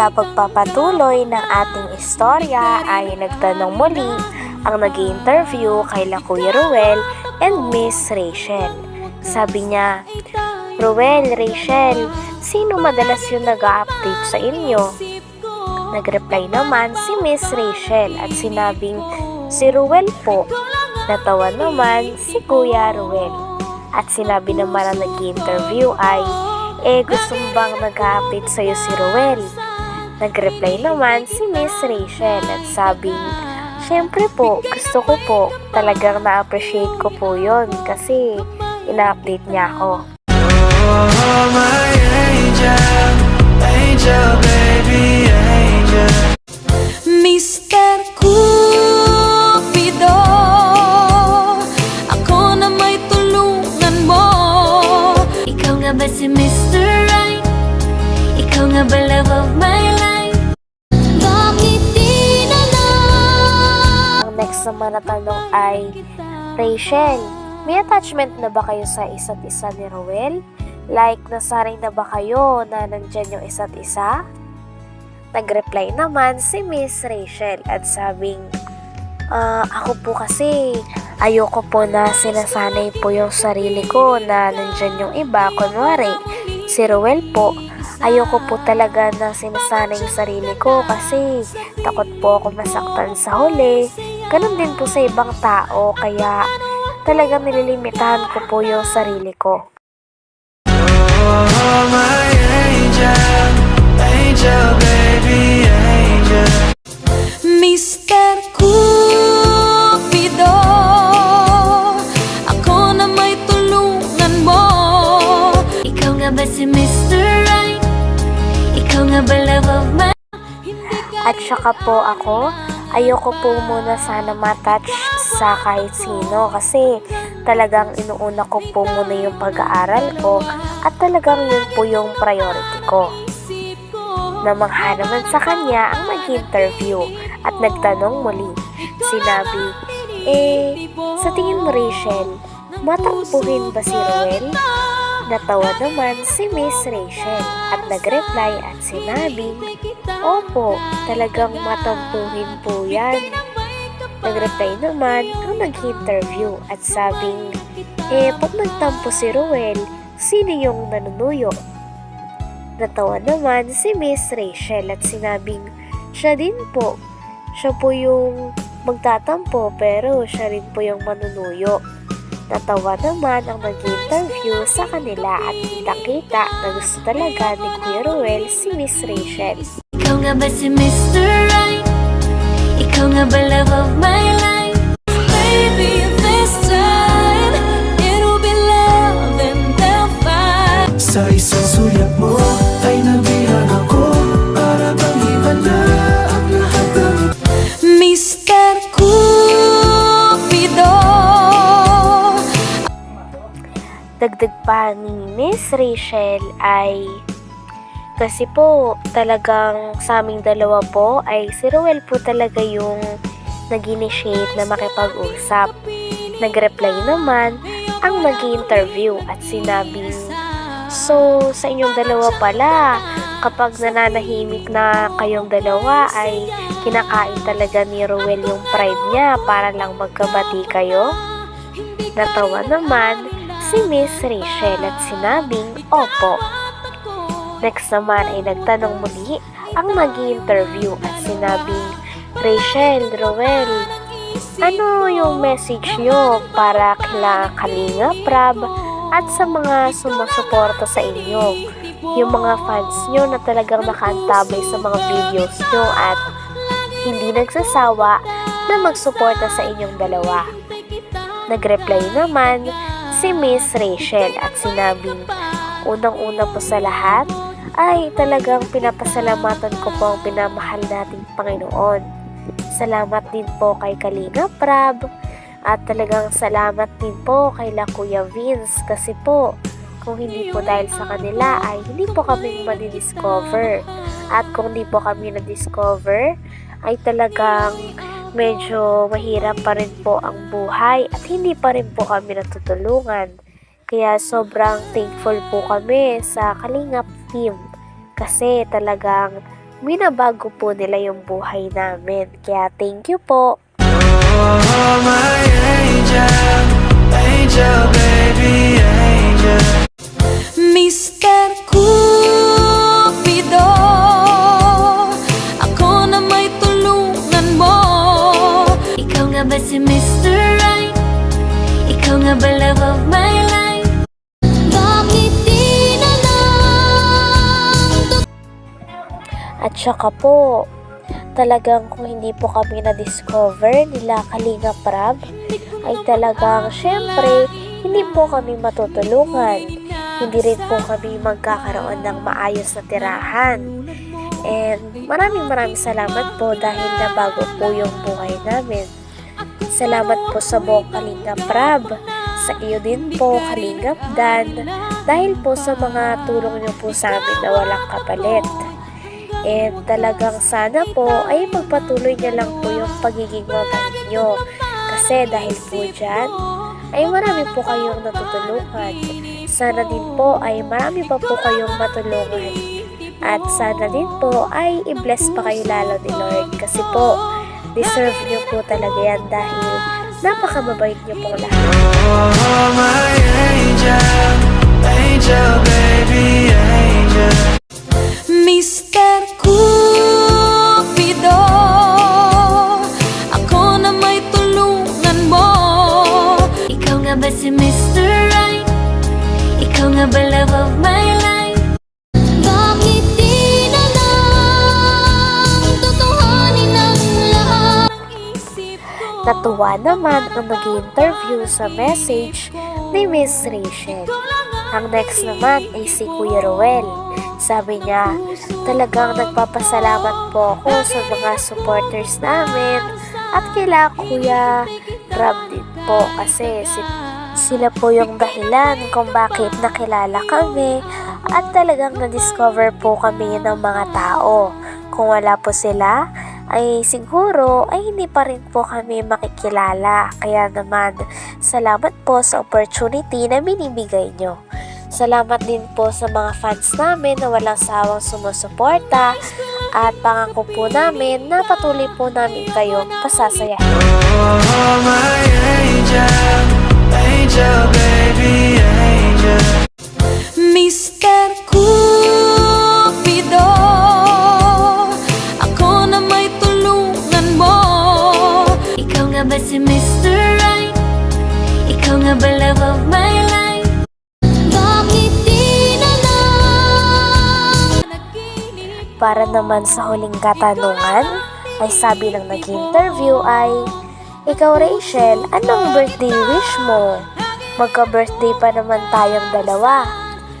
Sa pagpapatuloy ng ating istorya ay nagtanong muli ang nag interview kay la Kuya Ruel and Miss Rachel. Sabi niya, Ruel, Rachel, sino madalas yung nag-update sa inyo? Nag-reply naman si Miss Rachel at sinabing si Ruel po. Natawa naman si Kuya Ruel. At sinabi naman ang nag-interview ay, eh gusto mo bang nag-update sa'yo si Ruel? Nag-reply naman si Miss Rachel at sabing, Siyempre po, gusto ko po. Talagang na-appreciate ko po yon kasi ina-update niya ako. Oh, my angel, angel, baby, angel. Mr. Cupido Ako na may tulungan mo Ikaw nga ba si Mr. Right? Ikaw nga ba love of my naman na tanong ay, Rachel, may attachment na ba kayo sa isa't isa ni Roel? Like, nasaring na ba kayo na nandyan yung isa't isa? Nag-reply naman si Miss Rachel at sabing, Ah, ako po kasi ayoko po na sinasanay po yung sarili ko na nandyan yung iba. Kunwari, si Roel po, ayoko po talaga na sinasanay yung sarili ko kasi takot po ako masaktan sa huli. Ganon din po sa ibang tao kaya talagang nililimitahan ko po yung sarili ko. Oh, my angel, angel, baby, angel. Mr. Cupido Ako na may tulungan mo Ikaw nga ba si Mr. Right? Ikaw nga ba love of my At saka po ako, ayoko po muna sana matouch sa kahit sino kasi talagang inuuna ko po muna yung pag-aaral ko at talagang yun po yung priority ko. Namangha naman sa kanya ang nag-interview at nagtanong muli. Sinabi, eh, sa tingin mo Rachel, matampuhin ba si Ruel? Natawa naman si Miss Rachel at nag-reply at sinabing, Opo, talagang matampuhin po yan. Nag-reply naman ang nag-interview at sabing, Eh, pag nagtampo si Ruel, sino yung nanunuyo? Natawa naman si Miss Rachel at sinabing, Siya din po. Siya po yung magtatampo pero siya rin po yung manunuyo. Natawa naman ang nag-interview sa kanila at kitang-kita na gusto talaga ni Kuya Ruel si Miss Rachel. Ikaw nga ba si Mr. Right? Ikaw nga ba love of my life? Baby, this time It'll be love and they'll fight Sa isang sulyap mo ay nabihan ako Para bang iba na ang lahat ng Mr. Cupido Dagdag pa ni Miss Rachel ay kasi po talagang sa aming dalawa po ay si Ruel po talaga yung nag-initiate na makipag-usap. Nag-reply naman ang nag-interview at sinabing So, sa inyong dalawa pala, kapag nananahimik na kayong dalawa ay kinakain talaga ni Ruel yung pride niya para lang magkabati kayo? Natawa naman si Miss Rachel at sinabing, Opo. Next naman ay nagtanong muli ang nag interview at sinabing, Rachel, Roel, ano yung message nyo para kila Kalinga Prab at sa mga sumusuporta sa inyo? Yung mga fans nyo na talagang nakaantabay sa mga videos nyo at hindi nagsasawa na magsuporta sa inyong dalawa. Nag-reply naman si Miss Rachel at sinabing, Unang-una po sa lahat ay talagang pinapasalamatan ko po ang pinamahal nating Panginoon. Salamat din po kay Kalinga Prab at talagang salamat din po kay La Kuya Vince kasi po kung hindi po dahil sa kanila ay hindi po kami madidiscover. At kung hindi po kami na-discover ay talagang medyo mahirap pa rin po ang buhay at hindi pa rin po kami natutulungan. Kaya sobrang thankful po kami sa Kalingap team kasi talagang minabago po nila yung buhay namin. Kaya thank you po. Oh, my angel, angel, baby, angel. Mr. Cupido At saka po, talagang kung hindi po kami na-discover nila Kalinga Prab, ay talagang syempre, hindi po kami matutulungan. Hindi rin po kami magkakaroon ng maayos na tirahan. And maraming maraming salamat po dahil nabago po yung buhay namin. Salamat po sa buong Kalinga Prab. Sa iyo din po, Kalingap Dan, dahil po sa mga tulong niyo po sa amin na walang kapalit. And talagang sana po ay magpatuloy niya lang po yung pagiging mabait niyo. Kasi dahil po dyan, ay marami po kayong natutulungan. Sana din po ay marami pa po kayong matulungan. At sana din po ay i-bless pa kayo lalo ni Lord. Kasi po, deserve niyo po talaga yan dahil napakamabait niyo po lahat. Oh, my angel, angel, baby, angel. Mr. ba si Mr. Right? Ikaw nga ba love of my life? Bakit di na lang Tutuhanin ang lahat Natuwa naman ang nag-interview sa message ni Miss Rachel. Ang next naman ay si Kuya Ruel. Sabi niya, talagang nagpapasalamat po ako sa mga supporters namin at kila Kuya Rab din po kasi si, sila po yung dahilan kung bakit nakilala kami at talagang na-discover po kami ng mga tao. Kung wala po sila, ay siguro ay hindi pa rin po kami makikilala. Kaya naman, salamat po sa opportunity na binibigay nyo. Salamat din po sa mga fans namin na walang sawang sumusuporta at pangako po namin na patuloy po namin kayong pasasayahin. Oh, my angel, angel, baby, angel. Mr. Cupido Ako na may tulungan mo Ikaw nga ba si Mr. Right? Ikaw nga ba love of my life? Bakit di na lang Para naman sa huling katanungan, ay sabi ng nag-interview ay, Ikaw Rachel, anong birthday wish mo? Magka-birthday pa naman tayong dalawa.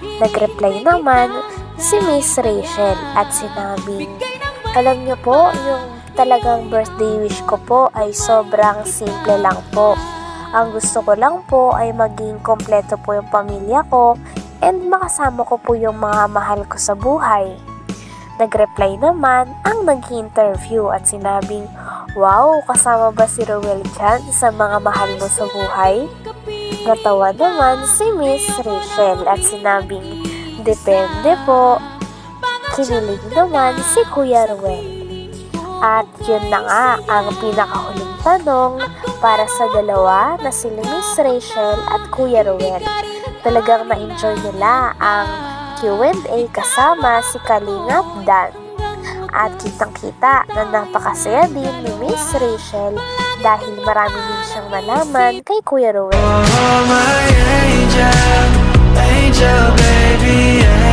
Nag-reply naman si Miss Rachel at sinabing, Alam niyo po, yung talagang birthday wish ko po ay sobrang simple lang po. Ang gusto ko lang po ay maging kompleto po yung pamilya ko and makasama ko po yung mga mahal ko sa buhay. Nag-reply naman ang nag-interview at sinabing, Wow, kasama ba si Rowel dyan sa mga mahal mo sa buhay? Natawa naman si Miss Rachel at sinabing, Depende po. Kinilig naman si Kuya Rowel. At yun na nga ang pinakahuling tanong para sa dalawa na si Miss Rachel at Kuya Rowel. Talagang na-enjoy nila ang Q&A kasama si Kalingap Dan. At kitang-kita na napakasaya din ni Miss Rachel dahil marami din siyang nalaman kay Kuya Rowel. Oh, my angel, angel, baby, angel.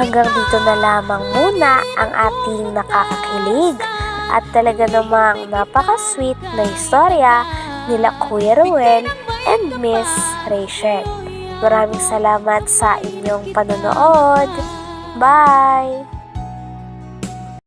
Hanggang dito na lamang muna ang ating nakakakilig at talaga namang napaka-sweet na istorya nila Kuya Ruel and Miss Rachel. Maraming salamat sa inyong panonood. Bye!